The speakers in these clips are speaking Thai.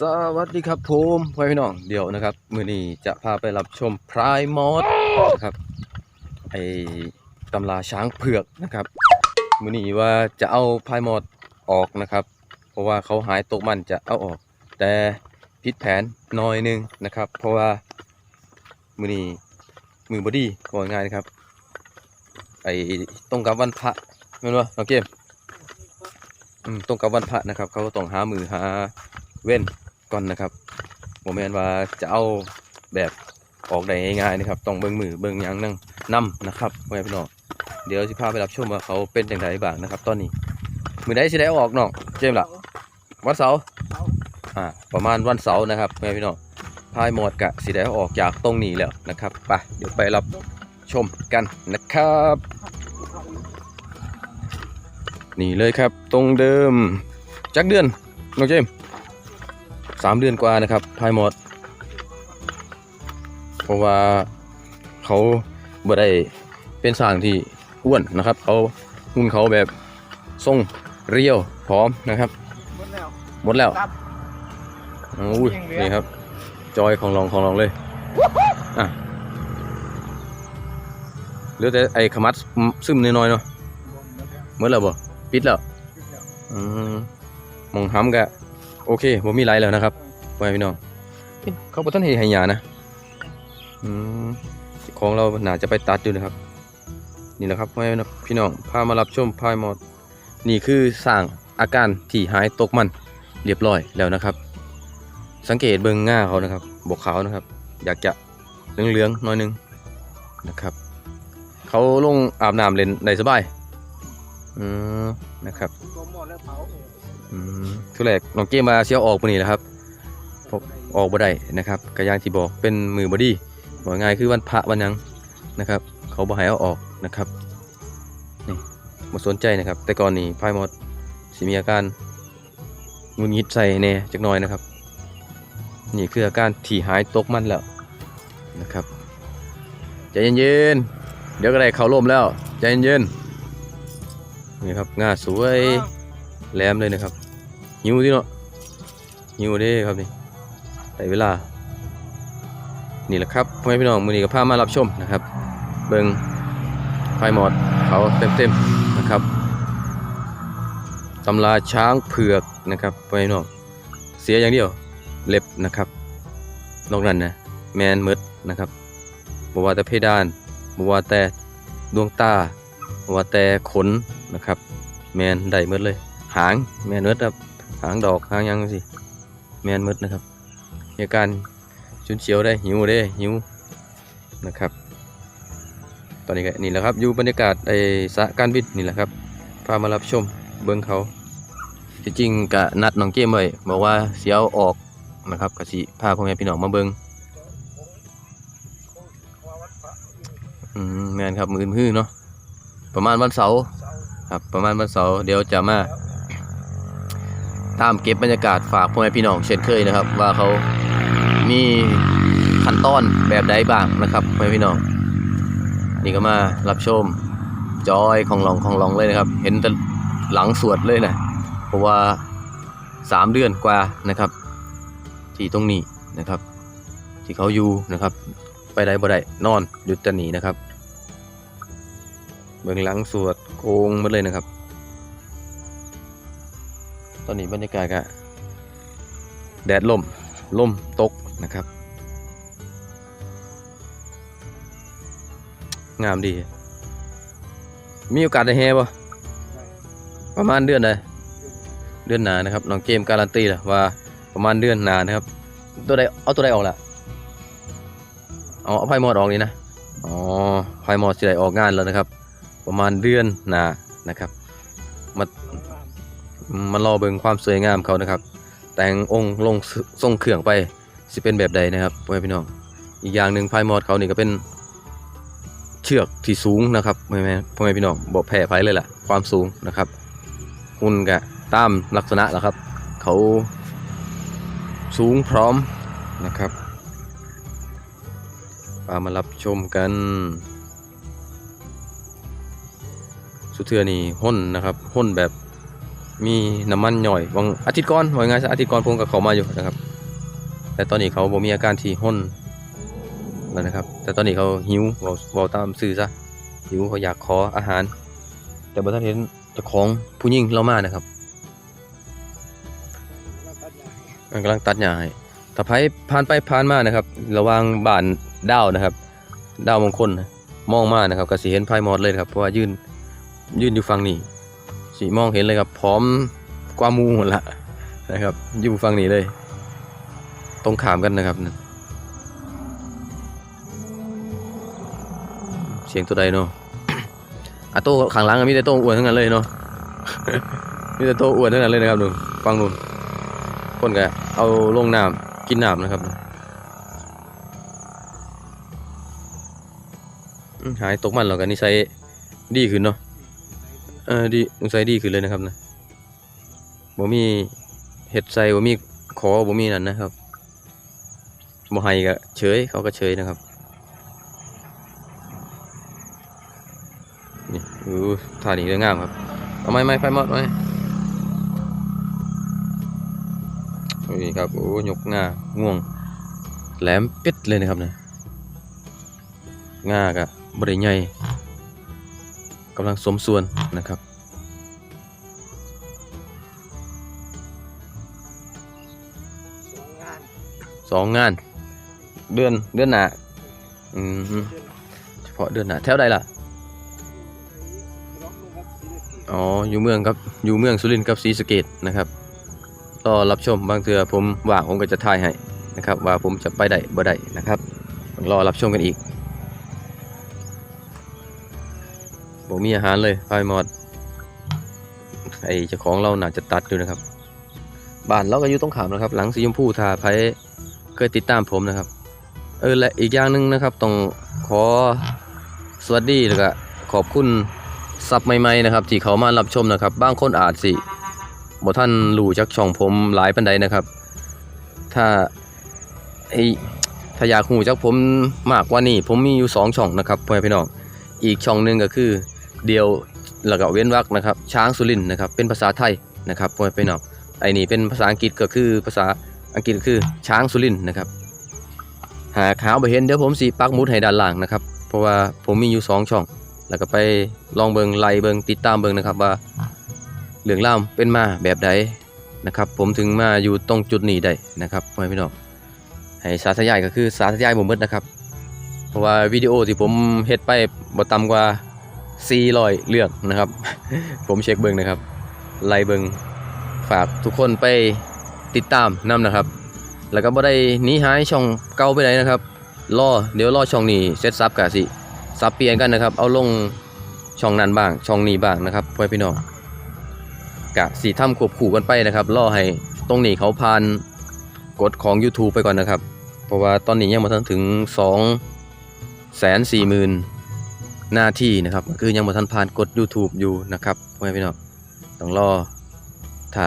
สวัสดีครับผมพ่อพี่น้องเดี๋ยวนะครับ มือนี้จะพาไปรับชมพรายมอสนะครับไอตำราช้างเผือกนะครับ มือนี้ว่าจะเอาพรายมอสออกนะครับ เพราะว่าเขาหายตกมันจะเอาออก แต่ผิดแผนหน้อยหนึงนะครับ เพราะว่ามือนี้มือบอดี้ก็ง่ายนะครับไอตรงกับวันพระแม่นว่าน้องเกมตรงกับวันพระนะครับ เขาก็ต้องหามือหาเว้น ก่อนนะครับโมเมนว่าจะเอาแบบออกได้ง่ายๆนะครับ ต้องเบิ่งมือเบิ่งหยังนั่งนำนะครับพ่อแม่พี่น้องเดี๋ยวสิพาไปรับชมว่าเขาเป็นอย่างไรบ้างนะครับ ตอนนี้ มือใดสิได้เอาออกน้องเจมส์ล่ะวันเสาร์อ่าประมาณวันเสาร์นะครับพ่อแม่พี่น้องพายหมดกะสิได้เอาออกจากตรงนี้แล้วนะครับไปเดี๋ยวไปรับชมกันนะครับ นี่เลยครับตรงเดิมจักเดือนน้องเจมส์ สามเดือนกว่านะครับพายหมด เพราะว่าเขาบ่ได้เป็นสร้างที่อ้วนนะครับเขาหุ่นเขาแบบทรงเรียวพร้อมนะครับ หมดแล้วหมดแล้วครับ อุ้ยยังเหลือนี่ครับ จอยของลองของลองเลยอะเหลือแต่ไอ้ขมัดซึมน้อยๆเนาะหมดแล้วบ่ปิดแล้วอืมมองห้ำกะ โอเคผมมีไรแล้วนะครับพ่อแม่พี่น้องเอ๊ะเขาบอกท่านเฮให้ยานะอืมของเราน่าจะไปตัดอยู่นะครับ นี่แหละครับพ่อแม่พี่น้องพามารับชมพายมอดนี่คือสร้างอาการที่หายตกมันเรียบร้อยแล้วนะครับ สังเกตเบิงง่าเขานะครับบกขาวนะครับ อยากจะเหลืองๆหน้อยหนึงนะครับ เขาลงอาบน้ำเล่นได้สบายอืมนะครับ ทุแรกน้องเกมมาเสียวออกปนี้แหละครับพบออกบ่ได้นะครับกระยางที่บอกเป็นมือบอดี้บอกง่ายคือวันพระวันยังนะครับ เขาบ่ให้เอาออกนะครับนี่มาสนใจนะครับ แต่ก่อนนี้พายมดสิมีอาการงุนงิดใส่แน่จักหน่อยนะครับ นี่คืออาการที่หายตกมันแล้วนะครับใจเย็นๆเดี๋ยวก็ได้เขาร่มแล้วใจเย็นๆนี่ครับง่าสวยแหลมเลยนะครับ หิวที่เนาะหิวเด้ครับนี่แต่เวลา นี่แหละครับพ่อแม่พี่น้องมือนี้ก็พามารับชมนะครับ เบิงไฟหมอดเขาเต็มๆนะครับตำราช้างเผือกนะครับพ่อแม่พี่น้องเสียอย่างเดียวเล็บนะครับนอกนั้นนะแมนมืดนะครับบวาแต่เพดานบวาแต่ดวงตาบวาแต่ขนนะครับ แมนได้หมดเลย หางแมนเมดครับ หางดอกหางยังสิแมนเมดนะครับมีอาการชุนเฉียวได้หิวได้หิวนะครับ ตอนนี้ก็นี่แหละครับอยู่บรรยากาศไอ้สะการบินนี่แหละครับพามารับชมเบิ้องเขาจริงๆกะนัดน้องเกมไว้บอกว่าเสียวออกนะครับกะสิพาพ่อแม่พี่น้องมาเบิ้งอืมแมนครับมือมือเนาะประมาณวันเสาร์ครับประมาณวันเสาร์เดี๋ยวจะมา ตามเก็บบรรยากาศฝากพ่อแม่พี่น้องเช่นเคยนะครับ ว่าเขามีขั้นตอนแบบใดบ้างนะครับพ่อแม่พี่น้อง นี่ก็มารับชมจอยของหลองของหลองเลยนะครับ เห็นแต่หลังสวดเลยนะเพราะว่าสามเดือนกว่านะครับ ที่ตรงนี้นะครับ ที่เขาอยู่นะครับ ไปได้บ่ได้นอนหยุดจะหนีนะครับ เบื้องหลังสวดโกงมดเลยนะครับ ตอนนี้บรรยากาศก็แดดล่มล่มตกนะครับ งามดี มีโอกาสได้แฮบ่ประมาณเดือนใดเดือนหนานะครับน้องเกมการันตีแล้วว่าประมาณเดือนหนานะครับ ตัวใดเอาตัวใดออกล่ะเอาเอาไพ่หมอดออกนี่นะอ๋อไพ่หมอดสิได้ออกงานแล้วนะครับ ประมาณเดือนหนานะครับ มา มันรอเบิ่งความสวยงามเขานะครับ แต่งองค์ลงทรงเครื่องไปสิเป็นแบบใดนะครับพ่อแม่พี่น้อง อีกอย่างหนึ่งพายมอดเขานี่ก็เป็นเชือกที่สูงนะครับพ่อแม่พ่อแม่พี่น้องบอกแพ้ไฟเลยแหละความสูงนะครับหุ่นกะตามลักษณะแหละครับ เขาสูงพร้อมนะครับปามารับชมกัน สุดเทือนี่ห้นนะครับห้นแบบ มีน้ำมันหน่อยวังอาทิตย์ก่อนว่าไงซะอาทิตย์ก่อนผมกับเขามาอยู่นะครับ แต่ตอนนี้เขาบ่มีอาการที่ห้นแล้วนะครับ แต่ตอนนี้เขาหิวเว้าตามสื่อซะหิวเขาอยากขออาหาร แต่บ่ทันเห็นเจ้าของผู้หญิงเรามานะครับกำลังตัดหญ้าให้ถ้าไผผ่านไปผ่านมานะครับ ระว่างบ้านดาวนะครับ ดาวมงคลนะมองมานะครับก็สิเห็นไพ่มดเลยครับเพราะว่ายืนยืนอยู่ฝั่งนี้ สิมองเห็นเลยครับ พร้อมกว่ามูหมดละนะครับ อยู่ฝั่งนี้เลย ตรงขามกันนะครับ เสียงตัวใดเนาะอะโต้ข้างหลังมีแต่โต้อวนทั้งนั้นเลยเนาะมีแต่โต้อวนทั้งนั้นเลยนะครับดูฟังดูคนก็เอาลงน้ำกินน้ำนะครับหายตกมันแล้วกันนิสัยดีขึ้นเนาะ เออดีนิสัยดีขึ้นเลยนะครับนะบ่มีเห็ดใส่บ่มีขอบ่มีนั่นนะครับบ่ให้ก็เฉยเขาก็เฉยนะครับนี่อู้ท่านี้เรื่องงามครับเอาไม้ไม้ไฟมอดไม้นี่ครับโอ้ยกง่าง่วง แหลมเป็ดเลยนะครับเนี่ยงากะบริใหญ่ กำลังสมส่วนนะครับ สองงาน เดือนเดือนหน้าอืมฮึเฉพาะเดือนหน้าแถวใดล่ะ อ๋อ อยู่เมืองครับ อยู่เมืองสุรินทร์กับศรีสะเกดนะครับรอรับชมบางเทื่อผมว่างผมก็จะถ่ายให้นะครับ ว่าผมจะไปได้บ่ได้นะครับต้องรอรับชมกันอีก ผมมีอาหารเลยไฟมดไอเจ้าของเราหน่าจะตัดอยู่นะครับ บ้านเราก็อยู่ตรงขามนะครับ หลังสีชมพูถ้าใครเคยติดตามผมนะครับ เออและอีกอย่างหนึ่งนะครับต้องขอสวัสดีแล้วก็ขอบคุณซับใหม่ๆนะครับ ที่เขามารับชมนะครับบางคนอาจสิบ่ท่านรู้จักช่องผมหลายปานใดนะครับ ถ้าไอถ้าอยากหูจักผมมากกว่านี้ผมมีอยู่สองช่องนะครับพ่อแม่พี่น้องอีกช่องหนึ่งก็คือ เดียวแล้วก็เว้นวรรคนะครับ ช้างสุรินนะครับ เป็นภาษาไทยนะครับพ่อแม่พี่น้อไอ้นี่เป็นภาษาอังกฤษก็คือภาษาอังกฤษคือช้างสุรินนะครับ หากหาบ่เห็นเดี๋ยวผมสิปักหมุดให้ด้านล่างนะครับ เพราะว่าผมมีอยู่สองช่อง แล้วก็ไปลองเบิงไล่เบิงติดตามเบิงนะครับว่าเรื่องเล่าวเป็นมาแบบใดนะครับ ผมถึงมาอยู่ตรงจุดนี้ได้นะครับพ่อพี่น้องให้สาธยายก็คือสาธยายผมเบิดนะครับ เพราะว่าวิดีโอที่ผมเฮ็ดไปบ่ต่ำกว่า 400เรื่องนะครับ ผมเช็คเบิ่งนะครับ ไล่เบิ่งฝากทุกคนไปติดตามนํนะครับ แล้วก็บ่ได้หนีหายช่องเก่าไปไหนนะครับรอเดี๋ยวรอช่องนี้เซตซับกะสิซับเปลี่ยนกันนะครับ เอาลงช่องนั้นบ้าง ช่องนี้บ้างนะครับพ่อพี่น้องกะสีถ้ำควบคู่กันไปนะครับรอให้ตรงนี้เขาผ่านกฎของ YouTube ไปก่อนนะครับ เพราะว่าตอนนี้ยังมาทันถึง2แสนสี่หมื่น หน้าที่นะครับคือยังมาทันผ่านกฎ YouTube อยู่นะครับพ่อแม่พี่น้องต้องรอถ้า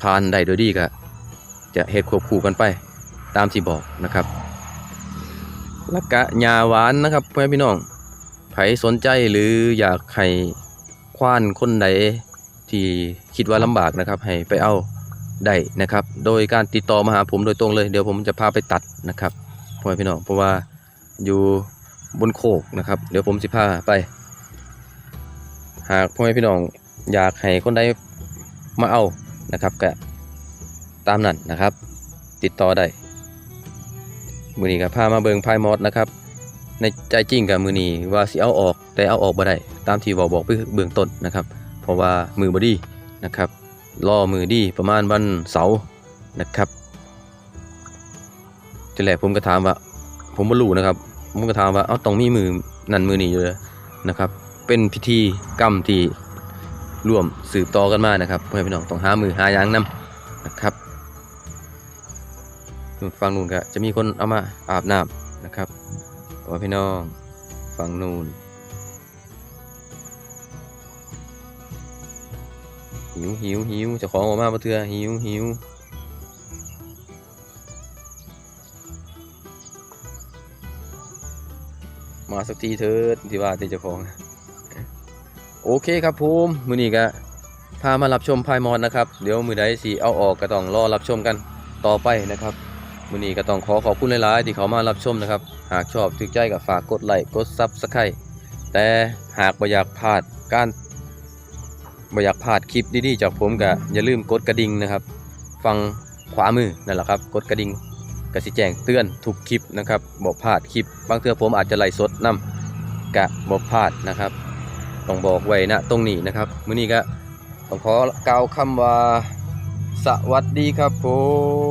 ผ่านได้โดยดีก็จะเฮ็ดควบคู่กันไปตามที่บอกนะครับแล้วก็ยาหวานนะครับพ่อแม่พี่น้องไผสนใจหรืออยากให้ควานคนใดที่คิดว่าลำบากนะครับ ให้ไปเอาได้นะครับ โดยการติดต่อมาหาผมโดยตรงเลย เดี๋ยวผมจะพาไปตัดนะครับพ่อแม่พี่น้องเพราะว่าอยู่ บนโคกนะครับ เดี๋ยวผมสิพาไป หากพ่อแม่พี่น้องอยากให้คนใดมาเอานะครับก็ตามนั้นนะครับ ติดต่อได้มือนี้ก็พามาเบิงพายมอดนะครับ ในใจจริงกับมือนี้ว่าสิเอาออกแต่เอาออกบ่ได้ตามที่บอกบอกไปเบื้องต้นนะครับ เพราะว่ามือบอดีนะครับรอมือดีประมาณวันเสาร์นะครับทีแรกผมก็ถามว่า ผมบ่รู้นะครับ ผมก็ถามว่าเอาต้องมีมือนั่นมือนี้อยู่เลยนะครับ เป็นพิธีกรรมที่ร่วมสืบต่อกันมานะครับเพื่อนพี่น้องต้องหามือหายางนํนะครับนู่นฟังนู่นก็จะมีคนเอามาอาบน้ำนะครับพ่อพี่น้องฟังนู่นหิวหิวหิวจะของออกมาบ่เทื่อหิวหิว มาสักทีเถิดที่ว่าที่เจ้าของ โอเคครับผมมื้อนี้ก็พามารับชมพายมอนนะครับ เดี๋ยวมือใดสิเอาออกก็ต้องรอรับชมกันต่อไปนะครับมือนี้ก็ต้องขอขอบคุณหลายๆที่เขามารับชมนะครับ หากชอบถูกใจก็ฝากกดไลค์กดซับสไครต์แต่หากบ่อยากพลาดการบ่อยากพลาดคลิปดีๆจากผมก็อย่าลืมกดกระดิ่งนะครับ ฟังขวามือนั่นแหละครับ กดกระดิ่ง กสิแจ้งเตือนทุกคลิปนะครับบ่พลาดคลิป บางเทื่อผมอาจจะไล่สดนำกะบ่พลาดนะครับ ต้องบอกไว้นะตรงนี้นะครับมื้อนี้ก็ต้องขอกล่าวคำว่า สวัสดีครับผม